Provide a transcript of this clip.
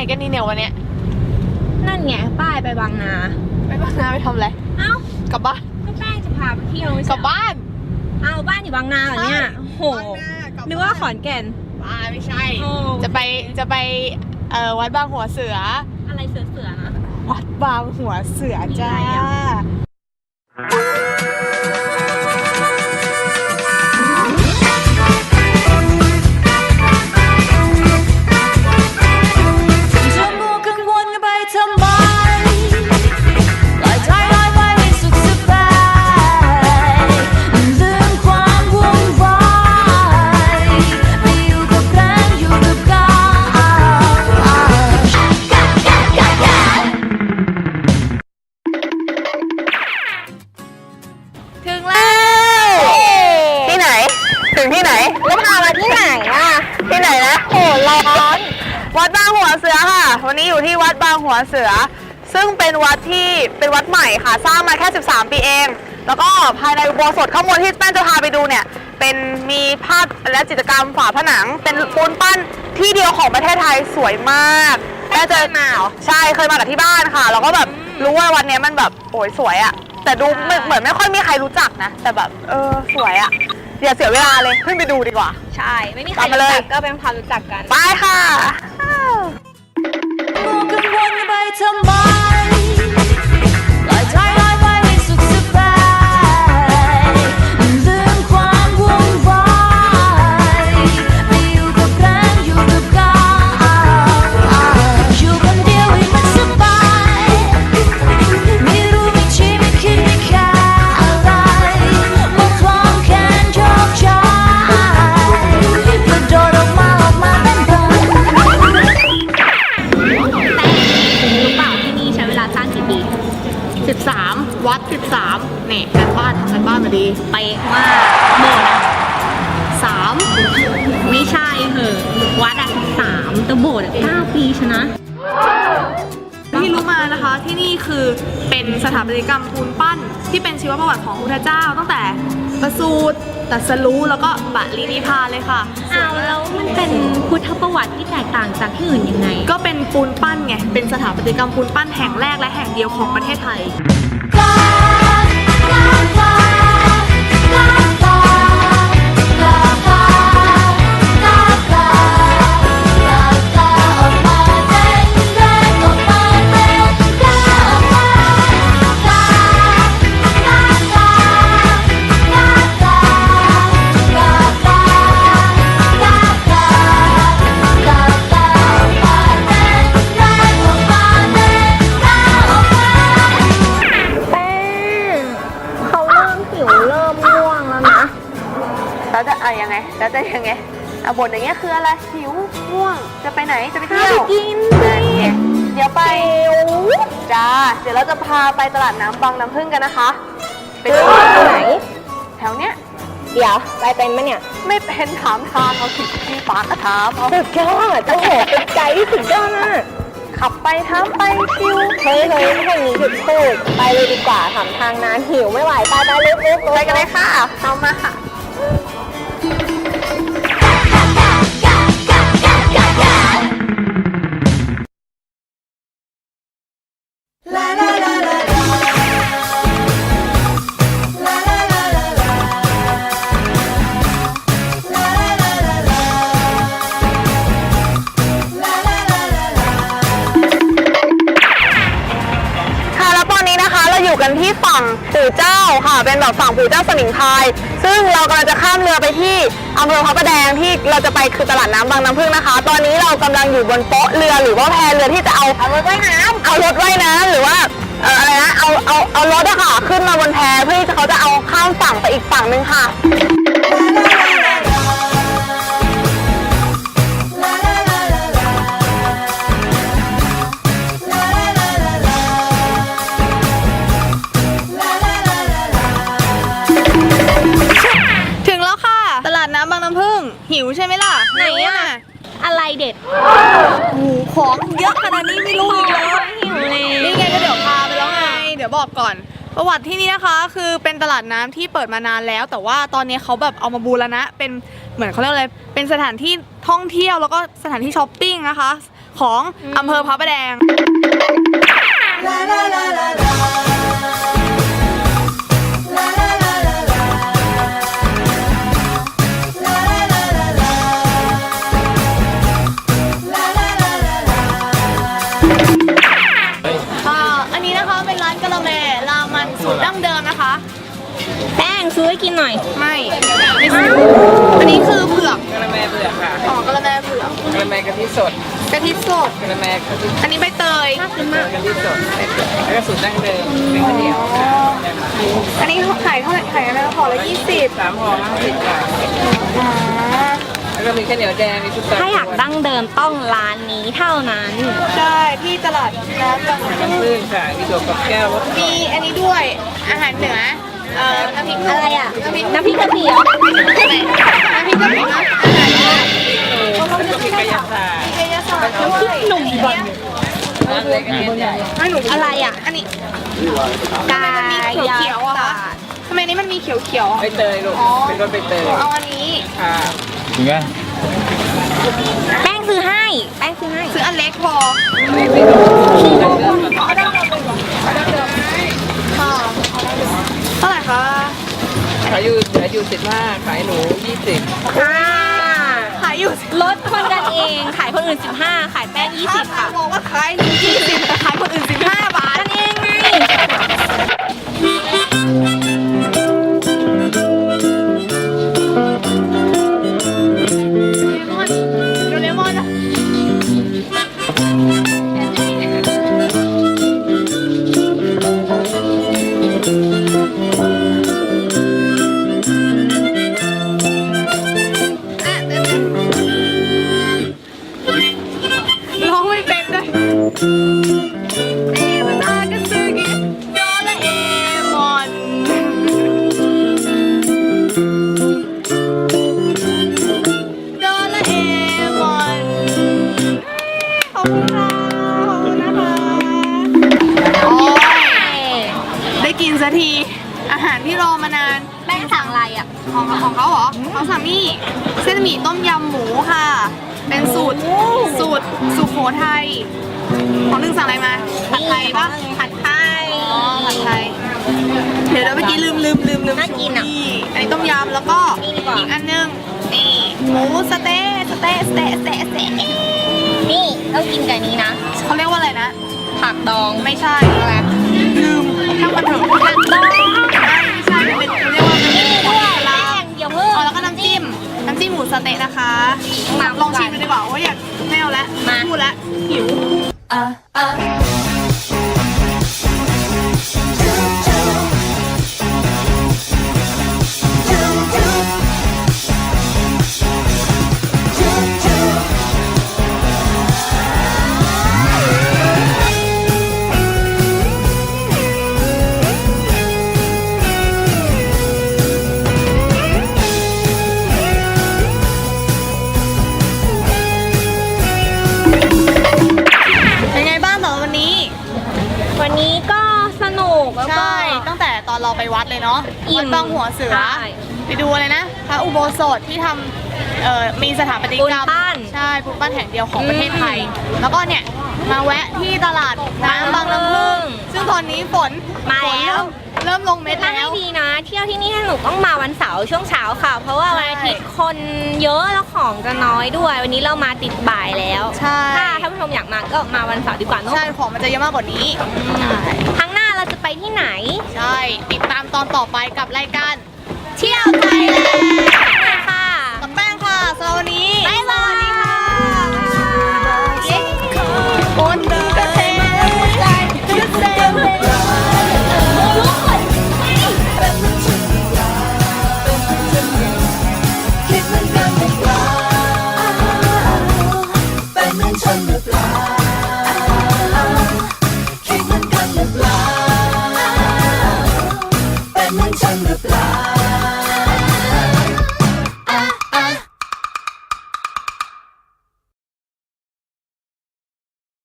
นกันนี่เนี่ยวันเนี้ยนั่นไงป้ายไปบางนา ไปบ้านนาไปทำอะไร เอ้า กลับบ้านก็แป้งจะพาไปเที่ยวไม่กใช่ลับบ้าน เอาบ้านอยู่บางนาเหรอเนี่ยโอ้โหบ้านากลับนึกว่าขอนแก่นบ้านไม่ใช่ โอ้จะไปจะไปเอ่อวัดบางหัวเสือ อะไรเสือๆนะ วัดบางหัวเสือจ้า มีอะไรอะ งที่ไหน แล้วพามาที่ไหนอะที่ไหนนะโอ้ร้อน วัดบางหัวเสือค่ะ วันนี้อยู่ที่วัดบางหัวเสือ ซึ่งเป็นวัดที่เป็นวัดใหม่ค่ะ สร้างมาแค่ 13 ปีเอง แล้วก็ภายในอุโบสถข้างบนที่แป้นจะพาไปดูเนี่ย เป็นมีภาพและจิตรกรรมฝาผนัง เป็นปูนปั้นที่เดียวของประเทศไทยสวยมากแป้นเจอมาใช่เคยมากับที่บ้านค่ะ แล้วก็แบบรู้ว่าวันเนี้ยมันแบบโอ้ยสวยอะแต่ดูไม่เหมือนไม่ค่อยมีใครรู้จักนะ แต่แบบเออสวยอะ อย่าเสียเวลาเลยขึ้นไปดูดีกว่า ใช่ ไม่มีใครตามมารู้เลยจักก็เป็นความรู้จักกัน ไปค่ะมัวกังว สามแต่โบสถ์อะเก้าปีชนะที่รู้มานะคะที่นี่คือเป็นสถาปัตยกรรมปูนปั้น ที่เป็นชีวประวัติของพระพุทธเจ้า ตั้งแต่ประสูติตรัสรู้แล้วก็ปรินิพพานเลยค่ะอ้าวแล้วมันเป็นพุทธประวัติที่แตกต่างจากที่อื่นยังไง ก็เป็นปูนปั้นไงเป็นสถาปัตยกรรมปูนปั้นแห่งแรกและแห่งเดียวของประเทศไทย ยังไง แล้วจะยังไงเอาบทอย่างเงี้ยคืออะไรหิวง่วงจะไปไหนจะไปเที่ยวกินเดี๋ยวไปจ้าเดี๋ยวเราจะพาไปตลาดน้ำบางน้ำพึ่งกันนะคะไปดูไหนแถวเนี้ยเดี๋ยวไปเป็นปะเนี่ย ไม่เป็นถามทางเอาสิพี่ปากก็ถามเอาสุดยอดโอ้โหเป็นไกด์ที่สุดยอดมากขับไปถามไปชิวเฮ้ยเฮ้ยไม่ให้นี้หยุดพูดไปเลยดีกว่าถามทางนานหิวไม่ไหวไปไปเร็วเร็วไปกันเลยค่ะเอามาค่ะค่ะ กันที่ฝั่งปู่เจ้าค่ะ เป็นแบบฝั่งปู่เจ้าสมิงพราย ซึ่งเรากำลังจะข้ามเรือไปที่อำเภอพระประแดงที่เราจะไปคือตลาดน้ำบางน้ำพึ่งนะคะ ตอนนี้เรากำลังอยู่บนโป๊ะเรือหรือว่าแพเรือที่จะเอาเอารถว่ายน้ำเอารถว่ายน้ำหรือว่าเอ่ออะไรนะเอาเอาเอารถอะค่ะขึ้นมาบนแพเพื่อที่เขาจะเอาข้ามฝั่งไปอีกฝั่งหนึ่งค่ะ หิวใช่ไหมล่ะไหนอะ อะไรเด็ดโอ้โหของเยอะขนาดนี้ไม่รู้อีกแล้วหิวเลยนี่ไงก็เดี๋ยวพาไปแล้วไง เดี๋ยวบอกก่อน ประวัติที่นี่นะคะ คือเป็นตลาดน้ำที่เปิดมานานแล้ว แต่ว่าตอนนี้เขาแบบเอามาบูรณะ เป็นเหมือนเขาเรียกอะไร เป็นสถานที่ท่องเที่ยวแล้วก็สถานที่ช้อปปิ้งนะคะ ของอำเภอพระประแดงอ่ ซื้อให้กินหน่อย ไม่ไม่ซื้ออันนี้คือเผือกกะละแมเปลือกค่ะของกะละแมเผือกกะละแมกะทิสดกะทิสดกะละแมกะทิอันนี้ใบเตยกะทิสดแล้วก็สูตรดั้งเดิมเป็นข้าวเหนียวค่ะอันนี้ขายเท่าไหร่ขายอะไรห่อละยี่สิบสามห่อห้าสิบบาทแล้วก็มีข้าวเหนียวแดงมีทุกตาถ้าอยากดั้งเดิมต้องร้านนี้เท่านั้น ใช่ที่ตลาดน้ำบางน้ำผึ้งค่ะมีถั่วกับแก้วรสมีอันนี้ด้วยอาหารเหนือ เอ่อน้ำพริกอะไรอะ น้ำพริกน้ำพริกกะปิเหรอน้ำพริกกะปินะอาหารเหนือแล้วก็มีกระยาศาสตร์เกยศาสตร์ด้วยหนุ่มบอลร้านเล็กอันนี้ใหญ่ให้หนูอะไรอะ อันนี้กามันมียเขียวๆอะคะทำไมอันนี้มันมีเขียวๆใบเตยลูก เป็นรสใบเตยเอาอันนี้ ค่ะแป้งซื้อให้ แป้งซื้อให้ ซื้ออันเล็กพอ ไม่ไม่รู้ดั้งเดิมก่อน ค่ะ เท่าไหร่คะขายอยู่ขายอยู่สิบห้าขายหนูยี่สิบค่ะขายอยู่ลดคนกันเอง ขายคนอื่น 15 ขายแป้ง20 ค่ะบอกว่าขายหนึ่งยี่สิบแต่ขายคนอื่นสิบห้าบาท กินสักที อาหารที่รอมานาน แป้งสั่งอะไรอะ ของของเขาเหรอเขาสั่งนี่เส้นหมี่ต้มยำหมูค่ะ เป็นสูตรสูตรสุโขทัยของหนึ่งสั่งอะไรมา ผัดไทยปะผัดไทยอ๋อผัดไทย เดี๋ยวเดี๋ยวเมื่อกี้ลืมลืมลืมลืมน่ากินอะอันนี้ต้มยำแล้วก็นี่ดีกว่าอีกอันหนึงนี่หมูสะเต๊ะสะเต๊ะสะเต๊ะสะเต๊ะสะเต๊ะนี่ต้องกินกับนี้นะเขาเรียกว่าอะไรนะผักดองไม่ใช่อะไรลืม ช่างมันเถอะผักดองไม่ใช่เป็นเขาเรียกว่าเป็นนี่ด้วยแป้งเดี๋ยวเพิ่มอ๋อแล้วก็น้ำจิ้ม น้ำจิ้มหมูสะเต๊ะนะคะมาลองชิมดูดีกว่าว่าอยากไม่เอาละมาพูดละหิว วันนี้ก็สนุกแล้วก็ ใช่ ตั้งแต่ตอนเราไปวัดเลยเนาะอิ่มวัดบางหัวเสือ ใช่ไปดูอะไรนะ พระอุโบสถที่ทำเอ่อมีสถาปัตยกรรมปูนปั้นใช่ปูนปั้นแห่งเดียวของประเทศไทย แล้วก็เนี่ย มาแวะที่ตลาดน้ำบางน้ำพึ่งซึ่งตอนนี้ฝนมาฝนแล้วเริ่มเริ่มลงเม็ดถ้าแล้ให้ว ดีนะ เที่ยวที่นี่ให้หนูต้องมาวันเสาร์ช่วงเช้าค่ะ เพราะว่าวันอาทิตย์คนเยอะแล้วของจะน้อยด้วย วันนี้เรามาติดบ่ายแล้วใช่ถ้าท่านผู้ชมอยากมาก็มาวันเสาร์ดีกว่าเนอะใช่ของมันจะเยอะมากกว่านี้ครั้งหน้าเราจะไปที่ไหน ใช่ติดตามตอนต่อไปกับรายการเที่ยวไทยแลนด์